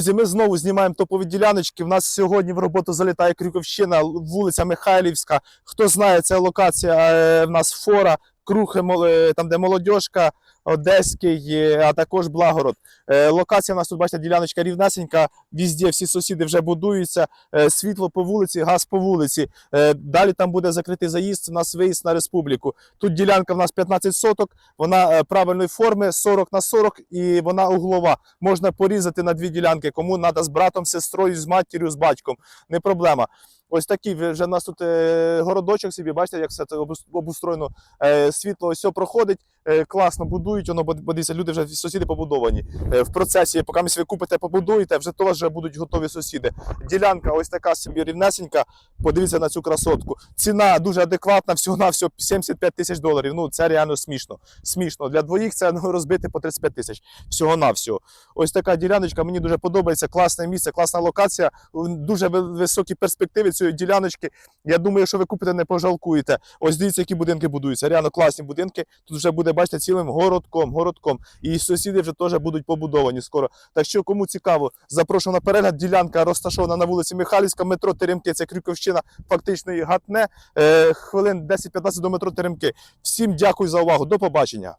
Друзі, Ми знову знімаємо топові діляночки. У нас сьогодні в роботу залітає Крюковщина, вулиця Михайлівська. Хто знає, це локація е, в нас фора, Крухи, е, там де молодіжка, Одеський, е, а також Благород. Е, Локація у нас тут, бачите, діляночка рівнесенька, візде всі сусіди вже будуються, е, світло по вулиці, газ по вулиці. Далі там буде закритий заїзд, у нас виїзд на республіку. Тут ділянка в нас 15 соток, вона правильної форми 40 на 40 і вона углова. Можна порізати на дві ділянки, кому треба з братом, з сестрою, з матір'ю, з батьком. Не проблема. Ось такий вже в нас тут е, городочок собі, бачите, як все це обустроєно. Е, світло ось проходить, е, класно будують, воно бо люди вже сусіди побудовані. В процесі, поки ви купите, побудуєте, вже теж будуть готові сусіди. Ділянка ось така собі рівнесенька. Подивіться на цю красотку. Ціна дуже адекватна, всього на всього 75 тисяч доларів. Ну це реально смішно. Смішно. Для двоїх це ну, розбити по 35 тисяч. Всього на всього. Ось така діляночка. Мені дуже подобається. Класне місце, класна локація. Дуже ви- високі перспективи цієї діляночки. Я думаю, що ви купите, не пожалкуєте. Ось дивіться, які будинки будуються. Реально класні будинки. Тут вже буде, бачите, цілим городком, городком. І сусіди вже теж будуть побудовані скоро. Так що, кому цікаво, запрошую на перегляд. Ділянка розташована на вулиці Михайлівська, метро Теремки. Це Крюковщина, фактично і гатне. Е, хвилин 10-15 до метро Теремки. Всім дякую за увагу. До побачення.